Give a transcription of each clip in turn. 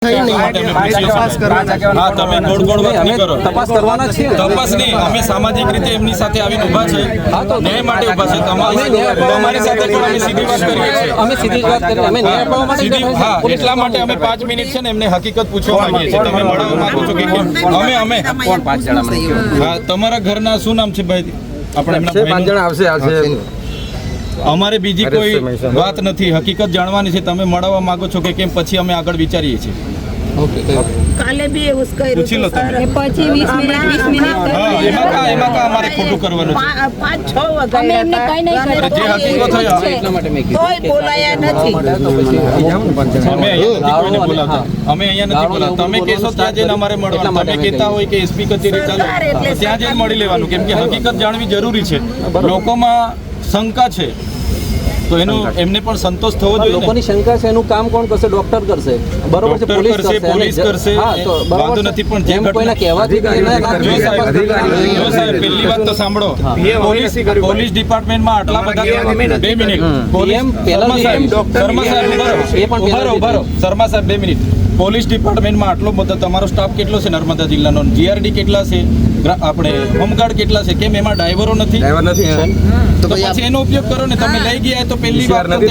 તપાસ કરવાના. છીએ. તપાસ નહીં અમે સામાજિક રીતે એમની સાથે આવીને ઊભા છે ન્યાય માટે ઊભા છે તમારી તમારી સાથે અમે સીધી વાત કરીએ છીએ. અમે સીધી વાત કરીએ અમે ન્યાય અપાવવા માટે સીધી હા એટલા માટે અમે પાંચ મિનિટ છે ને એમને હકીકત પૂછવા માંગીએ છીએ. તમે મળવા માંગો છો કે કેમ? અમે અમે. કોણ? પાંચ જણા હા તમારા ઘરના શું નામ છે ભાઈ? આપણે પાંચ જણા આવશે આવશે. અમારે બીજી કોઈ વાત નથી. હકીકત જાણવાની છે. તમે મળવા માંગો છો કે કેમ? પછી અમે આગળ વિચારીએ છીએ. કાલે બી એવું કર્યું પૂછી મિનિટ મિનિટ હા એમાં કા એમાં કા અમારે ખોટું કરવાનું છે? પાંચ છ અમે એમને કઈ નહીં કર્યું. જે હકીકત તોય એટલા માટે મેં કીધું તોય બોલાયા નથી. તો પછી અહીં જાઓ ને પાંચ જણા. અમે અહીંયા નથી બોલાવતા. અમે અહીંયા નથી બોલાવતા. તમે કહેશો ત્યાં જઈને અમારે મળવાનું માટે તમે કહેતા હોય કે એસપી કચેરી ચાલો. ત્યાં જઈને મળી લેવાનું. કેમ કે હકીકત જાણવી જરૂરી છે. લોકોમાં શંકા છે. તો એનો એમને પણ સંતોષ થવો જોઈએ લોકોની શંકા છે એનું કામ કોણ કરશે? ડોક્ટર કરશે. બરોબર છે પોલીસ કરશે, પોલીસ કરશે, વાંધો નથી, પણ જેમ કોઈના કહેવાથી જો સાહેબ, પહેલી વાત તો સાંભળો. પોલીસ પોલીસ ડિપાર્ટમેન્ટમાં આટલા બધા બે મિનિટ. પોલીસ પહેલા સાહેબ, PM શર્મા સાહેબ એ પણ ઊભા રહો. શર્મા સાહેબ બે મિનિટ. પોલીસ ડિપાર્ટમેન્ટમાં આટલો બધો તમારો સ્ટાફ કેટલો છે નર્મદા જિલ્લાનો? જીઆરડી કેટલા છે? આપણે હોમગાર્ડ કેટલા છે? કેમ એમાં ડ્રાઈવરો નથી? ડ્રાઈવર નથી તો પછી એનો ઉપયોગ કરો ને તમે લઈ ગયા તો પહેલી વાર નથી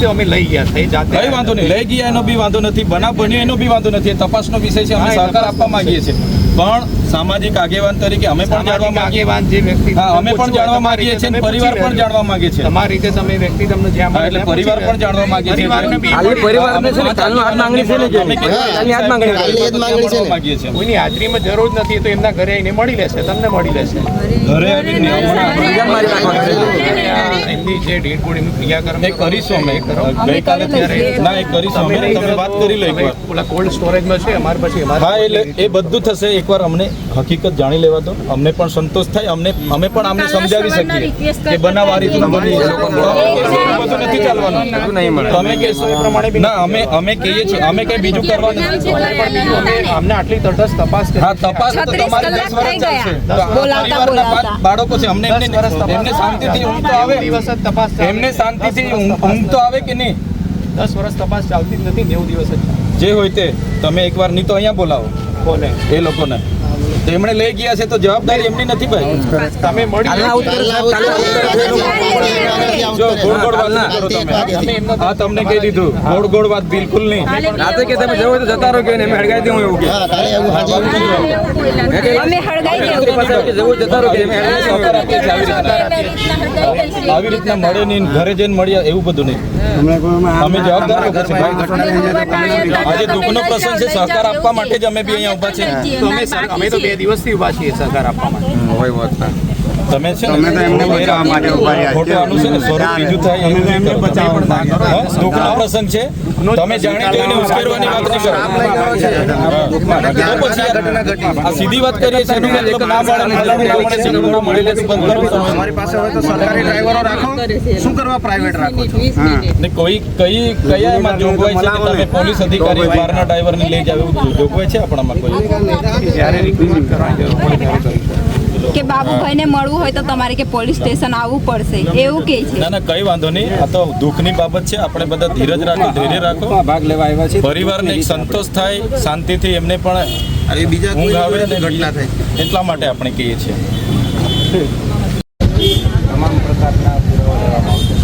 તો અમે લઈ ગયા થઈ જાતે. કઈ વાંધો નહીં લઈ ગયા એનો બી વાંધો નથી બનાવ બન્યો એનો બી વાંધો નથી તપાસનો વિષય છે અમે સહકાર આપવા માંગીએ છીએ. પણ સામાજિક આગેવાન તરીકે અમે પણ જાણવા માંગીએ. આગેવાન જે વ્યક્તિ હા અમે પણ જાણવા માંગીએ છીએ અને પરિવાર પણ જાણવા માંગે છે તમારી રીતે તમે વ્યક્તિ તમને જ્યાં એટલે પરિવાર પણ જાણવા માંગે છે પરિવારને બી હાલ પરિવારને છે ને કાલનો હાથ માંગણી છે ને જે. કાલની હાથ માંગણી. એ જ માંગણી છે માંગીએ છીએ. કોઈની હાજરીમાં જરૂર નથી તો એમના ઘરે આવીને મળી લેશે તમને મળી લેશે. ઘરે આવીને બીજા મારી રાખવાની છે. એમની જે ડેડ બોડીનું ક્રિયાકર્મ એ કરીશું અમે. ગઈકાલે ત્યારે ના એ કરીશું અમે. તમે વાત કરી લો એકવાર. ઓલા કોલ્ડ સ્ટોરેજમાં છે અમારી પછી અમારી હા એટલે એ બધું થશે. એકવાર અમને હકીકત જાણી લેવા દો. અમને પણ સંતોષ થાય. અમને અમે પણ આમને સમજાવી શકીએ કે બનાવ આ એ બધું નથી ચાલવાનું. નહીં મળે. તમે કહેશો એ પ્રમાણે ના અમે અમે કહીએ છીએ. અમે કઈ બીજું કરવાનું અમને આટલી તટસ્થ તપાસ હા તપાસ તો તમારી દસ વર્ષ ચાલશે. બોલાવતા, બોલાવતા. બાળકો છે. અમને એમને દસ તપાસ એમને શાંતિથી ઊંઘ તો આવે. દિવસ જ તપાસ એમને શાંતિથી ઊંઘ તો આવે કે નહીં? દસ વર્ષ તપાસ ચાલતી જ નથી નેવું દિવસ જ. જે હોય તે. તમે એકવાર નહીં તો અહીંયા બોલાવો. કોને એ લોકોને. તો એમણે લઈ ગયા છે તો જવાબદારી એમની નથી ભાઈ. તમે મળી હા તમને કહી દીધું. ગોળ ગોળ વાત બિલકુલ નહીં. રાતે કે તમે જવો તો જતા રહો કે એમ હડગાઈ દઉં એવું કે. અમે હળગાઈ આવી રીતના. મળે નહીં ઘરે જઈને મળ્યા એવું બધું નહીં. અમે જવાબદાર લોકો છે આજે દુઃખનો પ્રસંગ છે સહકાર આપવા માટે જ અમે બી અહીંયા ઊભા છે તો અમે સર- અમે તો બે દિવસથી ઊભા છીએ સહકાર આપવા માટે. તમે છે ને છે. સ્વરૂપ બીજું થાય દુઃખનો પ્રસંગ છે. તમે જાણી જોઈને ઉશ્કેરવાની વાત નહીં કરો પછી આ સીધી વાત કરીએ છીએ. એનો મતલબ ના મળે ને મતલબ છે, ના મળે એટલે બંધ કરો તમે. તમારી પાસે હોય તો સરકારી ડ્રાઈવરો રાખો. શું કરવા પ્રાઇવેટ રાખો છો? ને કોઈ કઈ કયા એમાં જોગવાઈ છે કે તમે પોલીસ અધિકારી બહારના ડ્રાઈવરને લઈ જાવ જોગવાઈ છે આપણામાં કોઈ? જ્યારે રિક્રુટમેન્ટ કરવાની જરૂર પડે ત્યારે કે બાબુભાઈને મળવું હોય તો તમારે કે પોલીસ સ્ટેશન આવવું પડશે. એવું કે છે? ના ના કઈ વાંધો નહીં. આ તો દુઃખની બાબત છે. આપણે બધા ધીરજ રાખો ધૈર્ય રાખો. ભાગ લેવા આવ્યા છે પરિવારને એક સંતોષ થાય શાંતિથી એમને પણ અરે બીજા કોઈ ઊંઘ આવે ને ઘટના થાય. એટલા માટે આપણે કહીએ છીએ. તમામ પ્રકારના પુરાવા લેવામાં આવશે.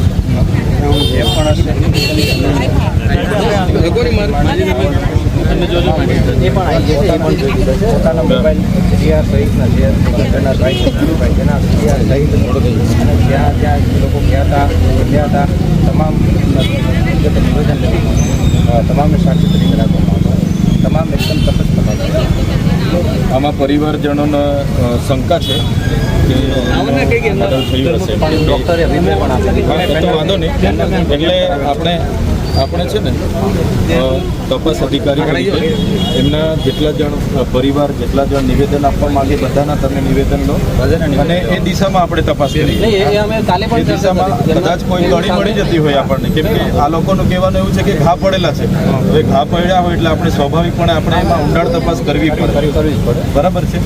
જે પણ હશે. લોકોની મરજી એ પણ આવી જશે એ પણ જોઈ લીધો છે. પોતાના મોબાઈલ જીઆર સહિતના જે તેના ભાઈ ભાઈ તેના સીઆર સહિત અને જ્યાં જ્યાં લોકો ગયા હતા ગયા હતા તમામ વિગતો નિવેદન તમામને સાક્ષી તરીકે રાખવામાં આવશે તમામ એકદમ તપાસ આમાં પરિવારજનોને શંકા છે કે થયું હશે. ડોક્ટરે પણ વાંધો નહીં. એટલે આપણે આપણે છે ને તપાસ અધિકારી એમના જેટલા જણ પરિવાર જેટલા જણ નિવેદન આપવા માંગે બધાના તમે નિવેદન લો. અને એ દિશામાં આપણે તપાસ કરીએ. એ અમે કાલે એ પણ ચર્ચા દિશામાં કદાચ કોઈ કડી મળી જતી હોય આપણને. કેમ કે આ લોકોનું કહેવાનું એવું છે કે ઘા પડેલા છે. હવે ઘા પડ્યા હોય એટલે આપણે સ્વાભાવિકપણે આપણે એમાં ઊંડાણ તપાસ કરવી પડે. કરવી પડે. બરાબર છે?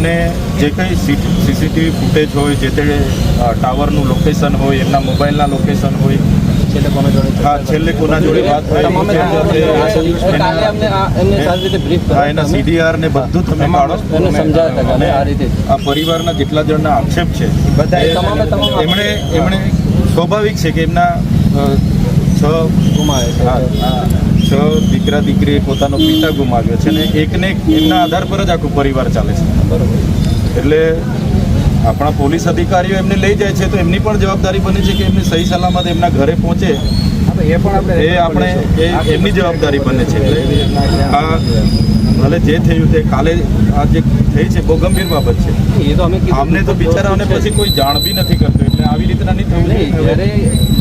અને જે કંઈ સીસીટીવી ફૂટેજ હોય જે તે ટાવરનું લોકેશન હોય એમના મોબાઈલના લોકેશન હોય હા છેલ્લે કોના જોડે વાત થઈ? તમામે કાલે અમને એમને સારી રીતે બ્રીફ હા એના સીડીઆર ને બધું તમે પાડો. એને સમજાવ્યા હતા કે આ રીતે. આ પરિવારના જેટલા જણના આક્ષેપ છે બધા એ- તમામે તમામ એમણે એમણે સ્વાભાવિક છે કે એમના છ ગુમાવે છે. દીકરા દીકરી પોતાનો પિતા ગુમાવ્યો છે ને એકને એક એમના આધાર પર જ આખું પરિવાર ચાલે છે. બરોબર. એટલે આપણા પોલીસ અધિકારીઓ એમને લઈ જાય છે તો એમની પણ જવાબદારી બને છે કે એમને સહી સલામત એમના ઘરે પહોંચે. એ પણ એ આપણે એ એમની જવાબદારી બને છે. આ ભલે જે થયું તે કાલે આ જે થઈ છે બહુ ગંભીર બાબત છે. એ તો અમે અમને તો બિચારાઓને પછી કોઈ જાણ બી નથી કરતું એટલે આવી રીતના નહીં થયું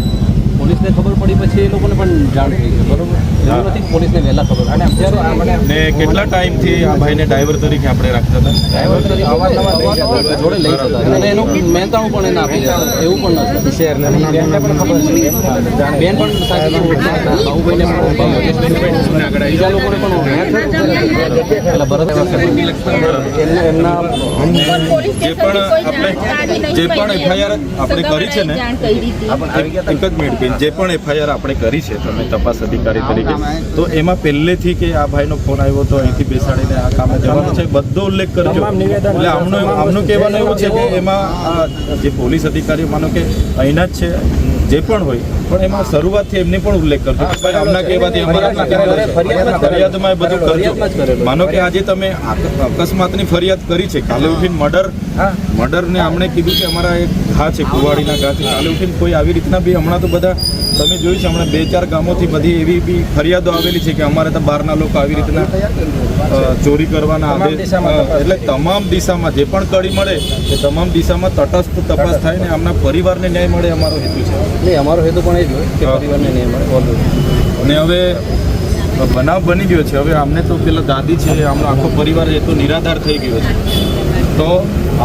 પોલીસને ખબર પડી પછી એ લોકોને પણ જાણ થઈ છે બરોબર? એવું નથી પોલીસને વહેલા ખબર અને ને કેટલા ટાઈમથી આ ભાઈને ડ્રાઈવર તરીકે આપણે રાખતા હતા? ડ્રાઈવર તરીકે અવારનવાર જોડે લઈ જતા અને એનું મહેનતાણું પણ એને આપી એવું પણ નથી. શેરને પણ ખબર છે. બેન પણ સાચી. બાહુભાઈને પણ બીજા લોકોને પણ ભરત એમના જે પણ આપણે જે પણ એફઆઈઆર આપણે કરી છે ને જાણ એક જ મિનિટ બેન. જે પણ એફઆઈઆર આપણે કરી છે તમે તપાસ અધિકારી તરીકે તો એમાં પહેલેથી કે આ ભાઈનો ફોન આવ્યો તો અહીંથી બેસાડીને આ કામે જવાનું છે? બધો ઉલ્લેખ કરજો. એટલે આમનું આમનું કહેવાનું એવું છે કે એમાં જે પોલીસ અધિકારીઓ માનો કે અહીંના જ છે જે પણ હોય પણ એમાં શરૂઆતથી એમને પણ ઉલ્લેખ કરજો કે ભાઈ આમના કહેવાથી અમારા ફરિયાદમાં બધું કરજો. માનો કે આજે તમે અકસ્માતની ફરિયાદ કરી છે કાલે ઉઠીને મર્ડર. ને આમણે કીધું કે અમારા એક ઘા છે કુવાડીના ઘા છે. કાલે ઉઠીને કોઈ આવી રીતના બી હમણાં તો બધા તમે જોયું છે હમણાં બે ચાર ગામોથી બધી એવી બી ફરિયાદો આવેલી છે કે અમારે તો બહારના લોકો આવી રીતના ચોરી કરવાના આદેશ એટલે તમામ દિશામાં જે પણ કડી મળે એ તમામ દિશામાં તટસ્થ તપાસ થાય ને આમના પરિવારને ન્યાય મળે અમારો હેતુ છે. નહીં અમારો હેતુ પણ એ જ હોય કે પરિવારને નહીં મળે અને હવે બનાવ બની ગયો છે. હવે આમને તો પેલા દાદી છે આમનો આખો પરિવાર એ તો નિરાધાર થઈ ગયો છે. તો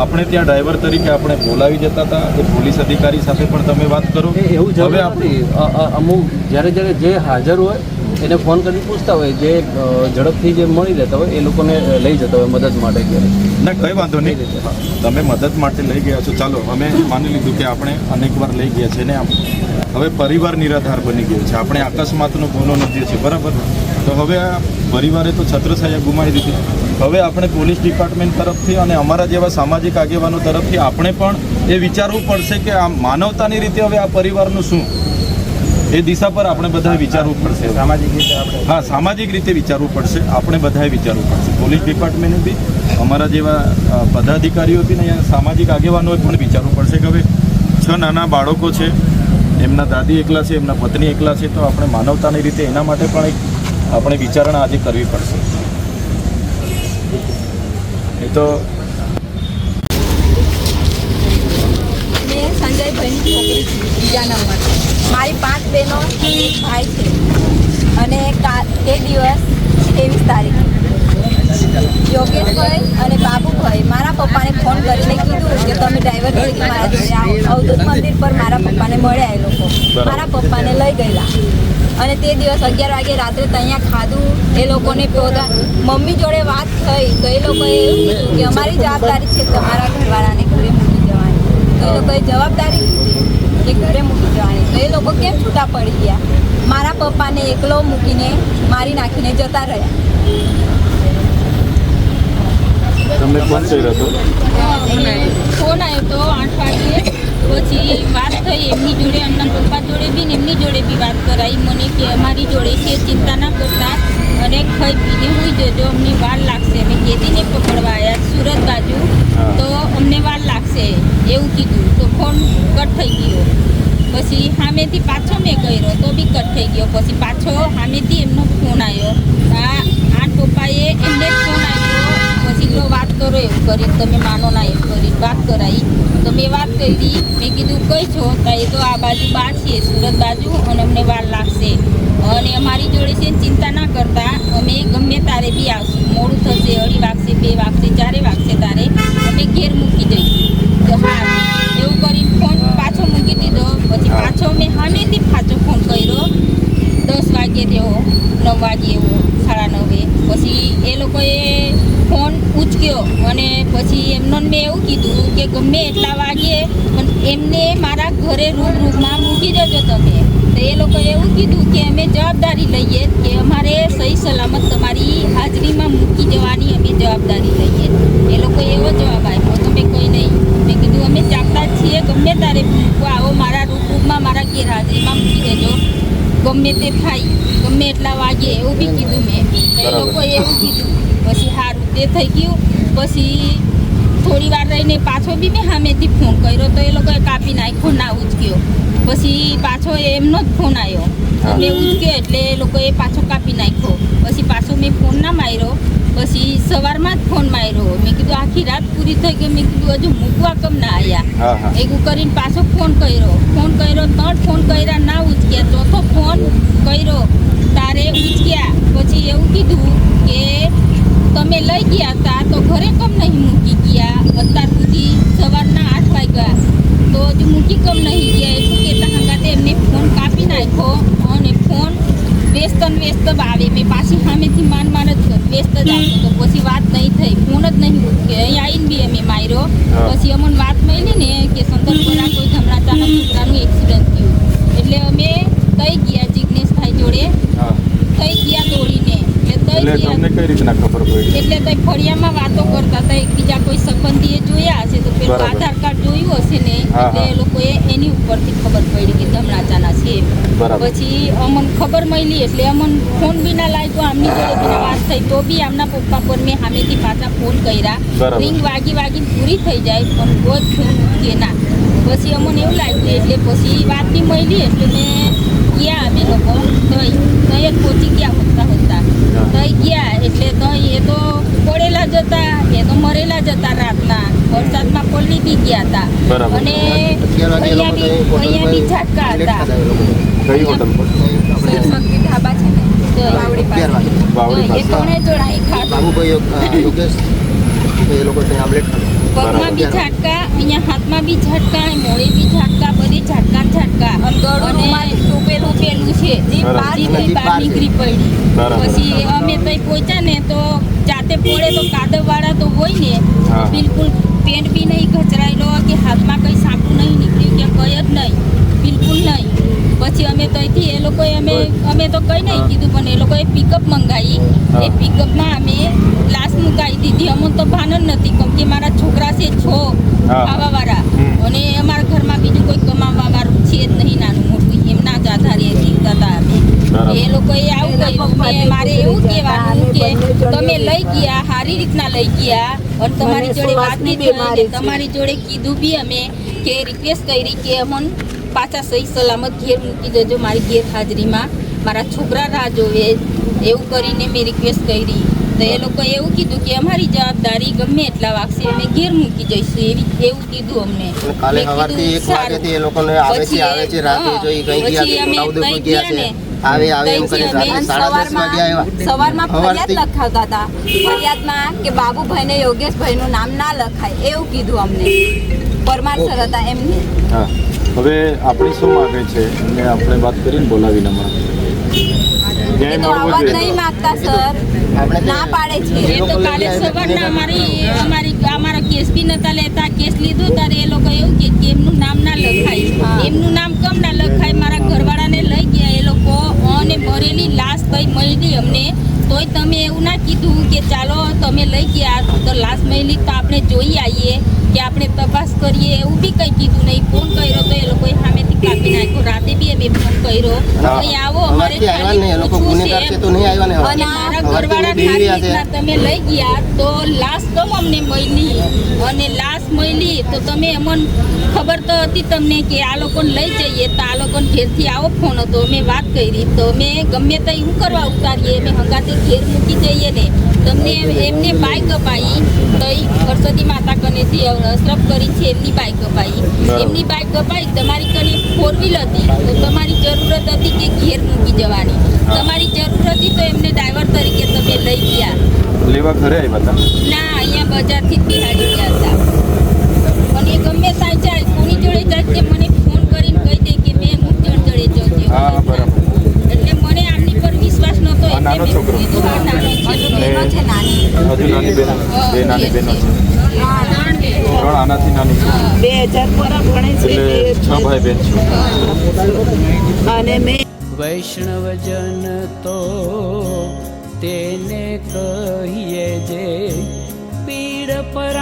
આપણે ત્યાં ડ્રાઈવર તરીકે આપણે બોલાવી જતા હતા એ પોલીસ અધિકારી સાથે પણ તમે વાત કરો. એવું હવે આપણે અમુક જ્યારે જ્યારે જે હાજર હોય એને ફોન કરી પૂછતા હોય જે ઝડપથી જે મળી લેતા હોય એ લોકોને લઈ જતા હોય મદદ માટે ના કંઈ વાંધો નહીં. તમે મદદ માટે લઈ ગયા છો. ચાલો અમે માની લીધું કે આપણે અનેક વાર લઈ ગયા છે ને હવે પરિવાર નિરાધાર બની ગયો છે. આપણે અકસ્માતનો ગુનો નથી છે બરાબર? તો હવે આ પરિવારે તો છત્રછાયા ગુમાવી દીધી. હવે આપણે પોલીસ ડિપાર્ટમેન્ટ તરફથી અને અમારા જેવા સામાજિક આગેવાનો તરફથી આપણે પણ એ વિચારવું પડશે કે આ માનવતાની રીતે હવે આ પરિવારનું શું? એ દિશા પર આપણે બધાએ વિચારવું પડશે. સામાજિક રીતે આપણે હા સામાજિક રીતે વિચારવું પડશે. આપણે બધાએ વિચારવું પડશે. પોલીસ ડિપાર્ટમેન્ટે બી અમારા જેવા પદાધિકારીઓ બી ને અહીંયા સામાજિક આગેવાનોએ પણ વિચારવું પડશે કે હવે છ નાના બાળકો છે. એમના દાદી એકલા છે, એમના પત્ની એકલા છે, તો આપણે માનવતાની રીતે એના માટે પણ એક આપણે વિચારણા આજે કરવી પડશે. એ તો સંજયભાઈની છોકરી છું, બીજા નંબર. મારી પાંચ બહેનો એક ભાઈ છે. અને તે દિવસ ત્રેવીસ તારીખે. યોગેશભાઈ અને બાબુભાઈ મારા પપ્પાને ફોન કરીને કીધું કે તમે ડ્રાઈવર તરીકે મારા જોડે આવો. અવધૂત મંદિર પર મારા પપ્પાને મળ્યા એ લોકો. મારા પપ્પાને લઈ ગયેલા. અને તે દિવસ અગિયાર વાગે રાત્રે ત્યાં ખાધું. એ લોકોને પોતા મમ્મી જોડે વાત થઈ તો એ લોકોએ એવું કીધું કે અમારી જવાબદારી છે તમારા ઘરવાળાને ઘરે મૂકી જવાની. તો એ લોકોએ જવાબદારી લીધી કે ઘરે મૂકી જવાની. તો એ લોકો કેમ છૂટા પડી ગયા? મારા પપ્પાને એકલો મૂકીને મારી નાખીને જતા રહ્યા. તમને ફોન કર્યો હતો? ફોન આવ્યો તો આઠ વાગે પછી વાત થઈ એમની જોડે એમના પપ્પા જોડે બી ને એમની જોડે બી વાત કરાવી મને કે અમારી જોડે છે ચિંતા ના કરતા. અને ખાઈ પીને હોઈ જજો અમને વાર લાગશે. અમે ખેતીને પકડવા આવ્યા સુરત બાજુ. તો અમને વાર લાગશે એવું કીધું. તો ફોન કટ થઈ ગયો. પછી સામેથી પાછો મેં કર્યો તો બી કટ થઈ ગયો. પછી પાછો સામેથી એમનો ફોન આવ્યો આ આઠ પપ્પાએ એમને ફોન લો વાત કરો એવું કરી તમે માનો ના, એમ કરી વાત કરાવી તો મેં વાત કરી, મેં કીધું, કઈ છો? તો એ તો આ બાજુ બહાર છીએ સુરત બાજુ, અને અમને વાર લાગશે. અને અમારી જોડે છે ચિંતા ના કરતા, અમે ગમે તારે બી આવશું મોડું થશે અઢી વાગશે બે વાગશે ચારે વાગશે તારે અમે ઘેર મૂકી દઈશું તો હા એવું કરીને ફોન પાછો મૂકી દીધો પછી પાછો મેં સામેથી પાછો ફોન કર્યો દસ વાગે તેવો નવ વાગે એવો સાડા નવે પછી એ લોકોએ ફોન ઉચક્યો અને પછી એમનો મેં એવું કીધું કે ગમે એટલા વાગે પણ એમને મારા ઘરે રૂમ રૂમમાં મૂકી દેજો તમે. તો એ લોકો એવું કીધું કે અમે જવાબદારી લઈએ કે અમારે સહી સલામત તમારી હાજરીમાં મૂકી જવાની અમે જવાબદારી લઈએ. એ લોકો એવો જવાબ આપ્યો તમે કોઈ નહીં. મેં કીધું અમે ચાપતા જ છીએ ગમે તારે મૂકવા આવો મારા રૂપમાં મારા ગેરહાજરીમાં મૂકી દેજો. ગમે તે થાય ગમે એટલા વાગે એવું બી કીધું મેં. તો એ લોકોએ એવું કીધું. પછી સારું તે થઈ ગયું. પછી થોડી વાર રહીને પાછો બી મેં સામેથી ફોન કર્યો તો એ લોકોએ કાપી નાખ્યો ના ઉચક્યો. પછી પાછો એમનો જ ફોન આવ્યો એટલે ઉચક્યો એટલે એ લોકોએ પાછો કાપી નાખ્યો. પછી પાછો મેં ફોન ના માર્યો. પછી સવારમાં જ ફોન માર્યો. મેં કીધું આખી રાત પૂરી થઈ ગઈ. મેં કીધું હજુ મૂકવા કમ ના આવ્યા એવું કરીને પાછો ફોન કર્યો. ફોન કર્યો ત્રણ ફોન કર્યા ના ઉચક્યા. ચોથો ફોન કર્યો. તારે ઉચક્યા. પછી એવું કીધું કે તમે લઈ ગયા હતા તો ઘરે કમ નહીં મૂકી ગયા? અત્યાર સુધી સવારના આઠ વાગ્યા. તો હજુ મૂકી કમ નહીં ગયા? એટલું કહેતા હંગાતે એમને ફોન કાપી નાખ્યો અને ફોન વ્યસ્ત ને વ્યસ્ત આવે. મેં પાછી સામેથી માન માન જ વ્યસ્ત જ આવતો તો પછી વાત નહીં થઈ. ફોન જ નહીં ઉઠકે અહીં આવીને બી અમે માર્યો. પછી અમને વાત મળી ને કે સંતોષપુરા કોઈ ધમરાચાના છોકરાનું એક્સિડન્ટ થયું. એટલે અમે તઈ ગયા જિજ્ઞેશભાઈ જોડે હા તઈ ગયા દોડીને એટલે તમને કઈ રીતના ખબર પડી? એટલે તઈ ફળિયામાં વાતો કરતા હતા એકબીજા કોઈ સંબંધીએ જોયા હશે તો પેલું આધાર કાર્ડ જોયું હશે ને એટલે એ લોકોએ એની ઉપરથી ખબર પડી કે ધમણાચાના છે પછી અમને ખબર મળી એટલે અમન ફોન બી ના લાગ્યો આમની જોડે બી વાત થઈ. તો બી આમના પપ્પા પર મેં સામેથી પાછા ફોન કર્યા. રિંગ વાગી વાગી પૂરી થઈ જાય પણ રોજ ફોન કે ના. પછી અમને એવું લાગ્યું એટલે પછી વાત બી મળી એટલે મેં ગયા અમે લોકો તઈ તઈ પહોંચી ગયા હોતા હોતા ગયા એટલે તઈ એ તો પડેલા જ હતા એ તો મરેલા જ હતા રાતના. વરસાદમાં પલળી બી ગયા હતા. અને અહીંયા બી અહીંયા બી ઝાટકા હતા. કઈ હોટલ પર? છે પાસે. એ લોકો ત્યાં આમલેટ પગમાં બી ઝાટકા અહીંયા હાથમાં બી ઝાટકા મોડે બી ઝાટકા બધે ઝાટકા ઝાટકા. રૂમાલ ટોપેલું પેલું છે જે. બહાર નીકળી પડી. પછી અમે તઈ પહોંચ્યા ને તો જાતે પડે તો કાદવવાળા તો હોય ને બિલકુલ પેન્ટ બી નહીં ઘચરાયેલો કે હાથમાં કંઈ સાંપું નહીં નીકળ્યું કે કંઈ જ નહીં. પછી અમે તઈથી એ લોકોએ અમે અમે તો કંઈ નહીં કીધું પણ એ લોકોએ પિકઅપ મંગાવી. એ પિકઅપમાં અમે લાશ મુકાવી દીધી. અમને તો ભાન જ નથી કેમ કે મારા છોકરા છે છો ખાવા ખાવાવાળા. અને અમારા ઘરમાં બીજું કોઈ કમાવા વાળું છે જ નહીં નાનું મોટું. એમના જ આધારે જીવતા હતા અમે. એ લોકોએ આવું કહ્યું મેં મારે એવું કહેવાનું કે તમે લઈ ગયા સારી રીતના લઈ ગયા અને તમારી જોડે વાત નહીં થઈ તમારી જોડે કીધું બી અમે કે રિક્વેસ્ટ કરી કે અમન પાછા સહી સલામત ઘેર મૂકી દેજો મારી ગેરહાજરીમાં મારા છોકરા રાહ જોવે એવું કરીને મેં રિક્વેસ્ટ કરી. તો એ લોકોએ એવું કીધું કે અમારી જવાબદારી ગમે એટલા વાગશે અમે ઘેર મૂકી જઈશું. એવી એવું કીધું અમને. કાલે સવારથી એક વાગ્યાથી એ લોકોને આવે છે પછી આવે છે રાતે જોઈ કઈ ગયા પછી અમે છોટાઉદેપુર ગયા છે. આવે આવે એમ કરી અમે. રાતે સાડા દસ વાગે આવ્યા. સવારમાં ફરિયાદ લખાવતા હતા. ફરિયાદમાં કે બાબુભાઈને યોગેશભાઈનું નામ ના લખાય એવું કીધું અમને. પરમાર સર હતા એમને. હા. હવે આપણી શું માગે છે? અને આપણે વાત કરીને બોલાવીને હમણાં. એ ન્યાય તો મળવો જોઈએ નહીં માંગતા સર. ના પાડે છે. એ તો કાલે સવારના અમારી અમારી અમારા કેસ બી નતા લેતા. કેસ લીધો ત્યારે એ લોકો એવું કે કે એમનું નામ ના લખાય. એમનું નામ કમ ના લખાય? મારા ઘરવાળાને લઈ ગયા. એ લોકો અને ભરેલી લાશ ભાઈ મળી અમને. તોય તમે એવું ના કીધું કે ચાલો તમે લઈ ગયા તો લાસ્ટ મળી તો આપણે જોઈ આવીએ કે આપણે તપાસ કરીએ, એવું બી કંઈ કીધું નહીં. ફોન કર્યો તો એ લોકોએ નાખ્યો. રાતે બી અમે ફોન કર્યો. અહીં આવો અમારે સવારથી આવ્યા ને એ લોકો પૂછવું ગુનેગાર છે છે તો નહીં આવ્યા ને હવે. અને મારા ઘરવાળા બેહી રહ્યા છે. રીતના તમે લઈ ગયા તો લાશ કમ અમને મળી. અને લાશ મળી તો તમે અમને ખબર તો હતી તમને કે આ લોકોને લઈ જઈએ તો આ લોકોને ઘેરથી આવો ફોન હતો. મેં વાત કરી. તો મેં ગમે તે શું કરવા ઉતારીએ? અમે હંગાતે ઘેર મૂકી જઈએ ને. તમને એમને બાઇક અપાઈ. તો સરસ્વતી માતા કનેથી અશરફ કરી છે એમની બાઇક અપાઈ. એમની બાઇક અપાઈ. તમારી કને ફોર વ્હીલ હતી તો તમારી જરૂરત હતી કે ઘેર મૂકી જવાની? તમારી જરૂર હતી તો એમને ડ્રાઈવર તરીકે તમે લઈ ગયા. લેવા ઘરે આવ્યા હતા? ના અહીંયા બજારથી જ બિહારી ગયા હતા. અને એ ગમે જાય કોની જોડે જાય કે મને ફોન કરીને કહી દે કે મેં મુજણ જડે જજો હા બરાબર. એટલે મને આમની પર વિશ્વાસ નહોતો એટલે મેં કીધું હા નાનો છે. નાની હજુ નાની બેન બે નાની બેનો છે. ત્રણ આનાથી નાની છે. બે હજાર પર ભણે છે એટલે છ ભાઈ બેન છે. અને મેં વૈષ્ણવજન તો તેને કહીએ જે પીડ પર